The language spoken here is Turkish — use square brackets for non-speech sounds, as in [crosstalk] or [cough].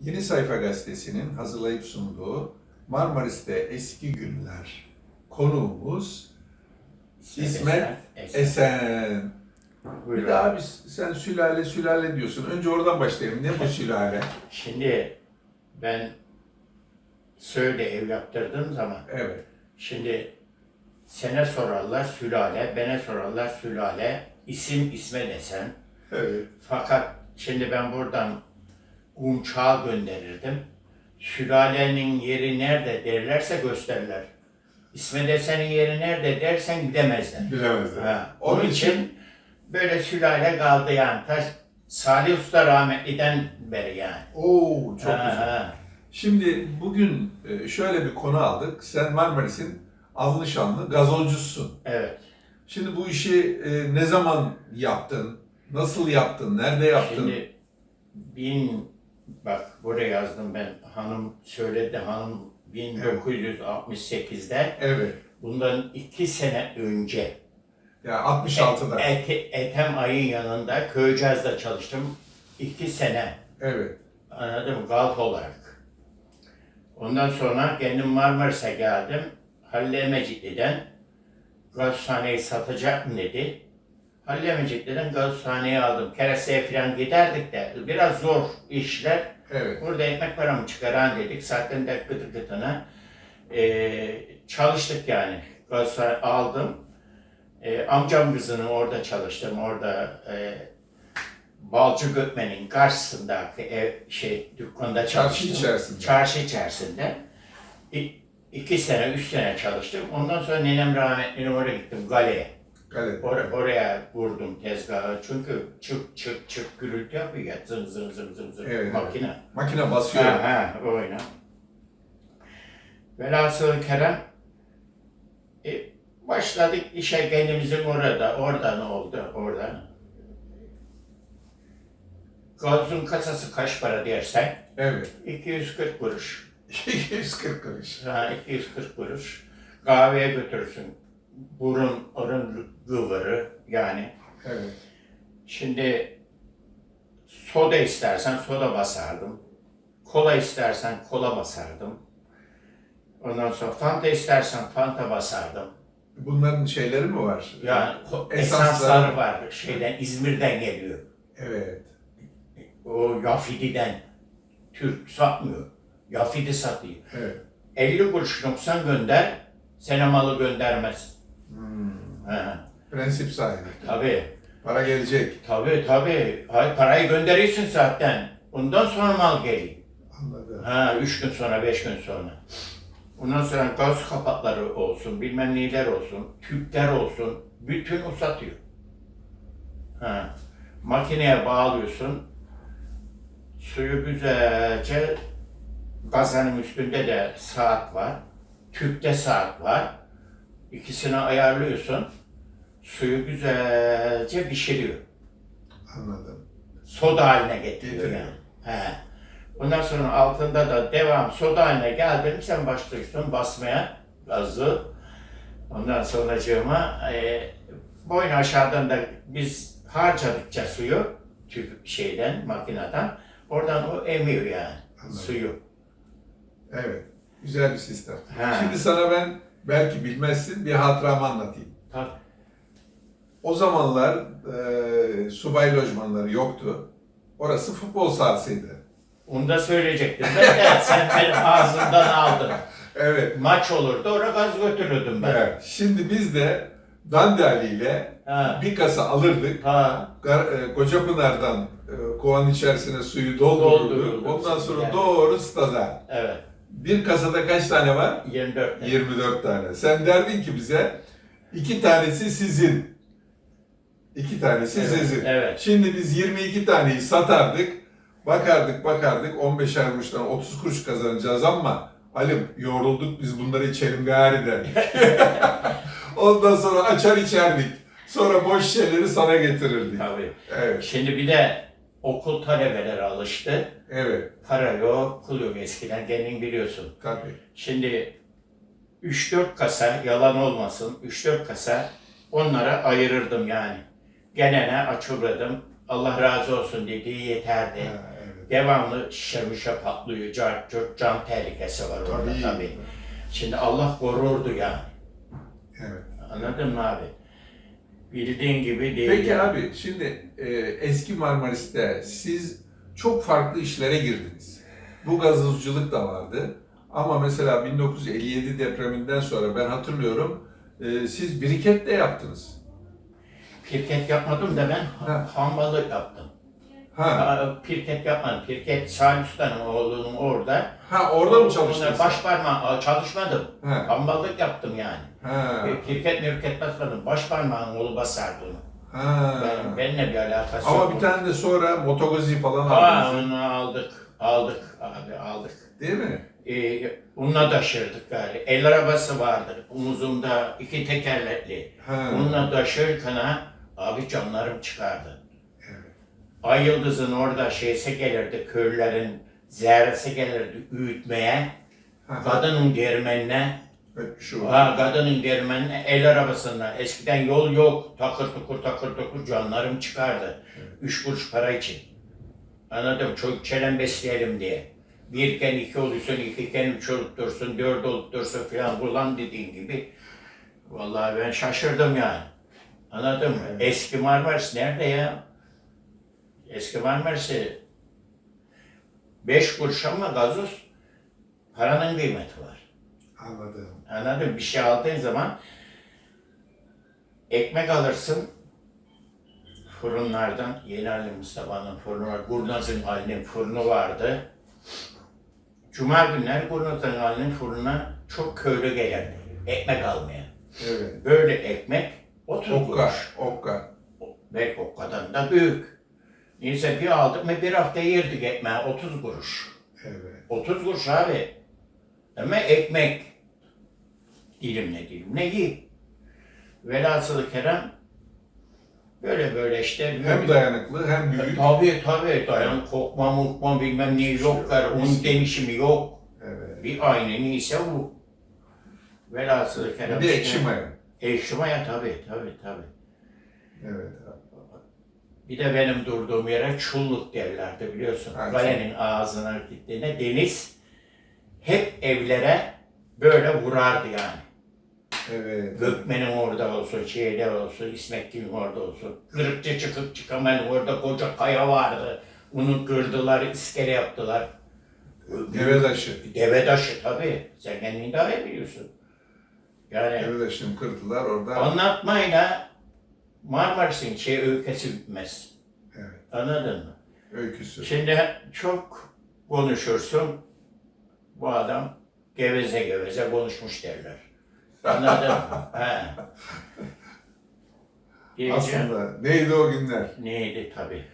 Yeni Sayfa Gazetesi'nin hazırlayıp sunduğu Marmaris'te Eski Günler konuğumuz İsmet Esen. Bir Buyurun. de abi sen sülale sülale diyorsun. Önce oradan başlayalım. Ne bu [laughs] sülale? Şimdi ben söyle ev yaptırdığım zaman Evet. şimdi sene sorarlar sülale, bana sorarlar sülale, isim isme desen. Evet. Fakat şimdi ben buradan Umçağı gönderirdim. Sülalenin yeri nerede derlerse gösterirler. İsme desenin yeri nerede dersen gidemezler. Bilemezler. Ha, Onun için böyle sülale kaldı yani. Taş, Salih Usta rahmetliden beri yani. Oo çok Ha, güzel. ha. Şimdi bugün e, şöyle bir konu aldık. Sen Marmaris'in anlı şanlı gazozcusun. Evet. Şimdi bu işi e, ne zaman yaptın? Nasıl yaptın? Nerede yaptın? Şimdi bin bak buraya yazdım ben hanım söyledi hanım 1968'de Evet. bundan iki sene önce Ya 66'da. Et, Etem ayın yanında Köyceğiz'de çalıştım iki sene Evet. anladım galp olarak. Ondan sonra kendim Marmaris'e geldim. Halil Emecikli'den gazhaneyi satacak mı dedi. Halil Emecikli'den gazhaneyi aldım. Keresteye falan giderdik de biraz zor işler. Evet. Burada ekmek paramı çıkaran dedik. Zaten de gıdı gıdına. Ee, çalıştık yani. Gazhane aldım. Ee, amcam kızının orada çalıştım. Orada e, Balcı Gökmen'in karşısındaki ev, şey dükkanda Çarşı çalıştım. içerisinde. Çarşı içerisinde. İ, iki sene, üç sene çalıştım. Ondan sonra nenem rahmetlinin oraya gittim, galeye. Evet. Or- oraya vurdum tezgahı. Çünkü çık çık çık gürültü yapıyor ya. Zım zım zım zım zım Evet. makine. Makine basıyor. Ha ha oyna. Velhasıl Kerem e, başladık işe kendimizin orada. Orada ne oldu? Orada. Gazın kasası kaç para dersen Evet. 240 kuruş. [laughs] 240 kuruş. Ha, 240 kuruş. Kahveye götürürsün. Burun, orun gıvırı yani. Evet. Şimdi soda istersen soda basardım. Kola istersen kola basardım. Ondan sonra fanta istersen fanta basardım. Bunların şeyleri mi var? Yani Esansları. esansları var şeyden İzmir'den geliyor. Evet. O Yafidi'den. Türk satmıyor. Yafidi satıyor. Evet. 50 kuruş noksan gönder, sene malı göndermez. Ha, Prensip sahibi. tabii. Para gelecek. Tabii tabii. Hayır, parayı gönderiyorsun zaten. Ondan sonra mal geliyor. Anladım. Ha, üç gün sonra, beş gün sonra. Ondan sonra gaz kapakları olsun, bilmem neler olsun, tüpler olsun, bütün o satıyor. Ha. Makineye bağlıyorsun, suyu güzelce, gazanın üstünde de saat var, tüpte saat var. İkisini ayarlıyorsun, suyu güzelce pişiriyor Anladım. soda haline getiriyor Evet. yani. He. Ondan sonra altında da devam soda haline geldi mi sen başlıyorsun basmaya gazı. Ondan sonracığıma e, boyun aşağıdan da biz harcadıkça suyu tüp şeyden makineden oradan o emiyor yani Anladım. suyu. Evet. Güzel bir sistem. Ha. Şimdi sana ben belki bilmezsin bir hatıramı anlatayım. Tabii. O zamanlar e, subay lojmanları yoktu. Orası futbol sahasıydı. Onu da söyleyecektim. Ben de sen benim ağzımdan aldın. [laughs] Evet. Maç olurdu oraya gaz götürürdüm ben. evet. Şimdi biz de Dandi Ali ile Ha. bir kasa alırdık. Ha. E, Kocapınar'dan e, kovanın içerisine suyu doldururduk. Doldururduk. Ondan sonra Yani. doğru stada. Evet. Bir kasada kaç tane var? 24. 24 tane. Sen derdin ki bize iki tanesi sizin. İki tanesi Evet, sizin. evet. Şimdi biz 22 taneyi satardık. Bakardık bakardık 15 kuruştan 30 kuruş kazanacağız ama Halim yorulduk biz bunları içelim gari derdik. [laughs] Ondan sonra açar içerdik. Sonra boş şeyleri sana getirirdik. Tabii. Evet, Şimdi bir de okul talebeleri alıştı. Evet, Para yok, pul yok eskiden kendin biliyorsun. tabii. Şimdi 3-4 kasa, yalan olmasın, 3-4 kasa onlara ayırırdım yani. Genene açılırdım. Allah razı olsun dediği yeterdi. Ha, evet. devamlı mişe patlıyor, can, can tehlikesi var orada Tabii. tabii. Şimdi Allah korurdu yani. Evet. Anladın mı abi? Bildiğin gibi değil. Peki yani. abi şimdi e, eski Marmaris'te siz çok farklı işlere girdiniz. Bu gazozculuk da vardı. Ama mesela 1957 depreminden sonra ben hatırlıyorum e, siz biriket de yaptınız. Pirket yapmadım da ben Ha. hambalık yaptım. Ha, Aa, Pirket yapmadım. Pirket Salih Usta'nın oğlunun orada. ha orada mı çalıştınız? Baş parmağı çalışmadım. Ha, Hambalık yaptım yani. ha, Pirket mirket basmadım. Baş parmağın oğlu basardı onu. Ha. Ben, benimle bir alakası Ama yok. bir tane de sonra Motogozi falan Aa, aldınız. onu aldık. Aldık abi aldık. Değil mi? Ee, onunla taşırdık galiba. El arabası vardı. Omuzumda iki tekerlekli. Ha. Onunla taşırken ha, abi canlarım çıkardı. Evet. Ay Yıldız'ın orada şeyse gelirdi, köylerin zerresi gelirdi öğütmeye. Ha, Kadının dermenine, Şu. ha kadının dermenine el arabasına. Eskiden yol yok, takır tukur takır tukur canlarım çıkardı. Üç kuruş para için. Anladım, çocuk çelen besleyelim diye. Birken iki olursun, ikiken üç olup dursun, dört olup dursun filan ulan dediğin gibi. Vallahi ben şaşırdım yani. Anladın mı? Evet. Eski Marmaris nerede ya? Eski Marmaris'i beş kuruş ama gazoz paranın kıymeti var. Anladım. Anladın mı? Bir şey aldığın zaman ekmek alırsın fırınlardan. Yeni Ali Mustafa'nın fırını var. Gurnaz'ın Ali'nin fırını vardı. Cuma günleri Gurnaz'ın Ali'nin fırına çok köylü gelirdi. Ekmek almaya. Evet. Böyle ekmek 30 Okka, kuruş. okka. Belki o kadar da büyük. Neyse bir aldık mı bir hafta yerdik ekmeği 30 kuruş. Evet. 30 kuruş abi. Ama ekmek. Dilimle dilimle yi. Velhasılı kerem böyle böyle işte. Hem dayanıklı hem büyük. Tabii tabii dayan kokma mutma bilmem ne yok. var. Onun demişimi yok. Evet. Bir aynı ise bu. Velhasılı kerem. Bir de ekşi maya. Ekşi maya tabii tabii tabii. Evet. Bir de benim durduğum yere çulluk derlerdi biliyorsun. Evet. Kalenin ağzına gittiğinde deniz hep evlere böyle vurardı yani. Evet. Gökmen'in orada olsun, şeyde olsun, İsmetgil'in orada olsun. Kırıkçı çıkıp çıkamayan orada koca kaya vardı. Onu kırdılar, iskele yaptılar. Deve taşı. Deve taşı tabii. Sen kendini daha iyi biliyorsun. Yani Deve taşını kırdılar orada. anlatmayla Marmaris'in şey öykesi bitmez. Evet. Anladın mı? Öyküsü. Şimdi çok konuşursun, bu adam geveze geveze konuşmuş derler. Anladın mı? He. Diyeceğim, Aslında neydi o günler? neydi tabii.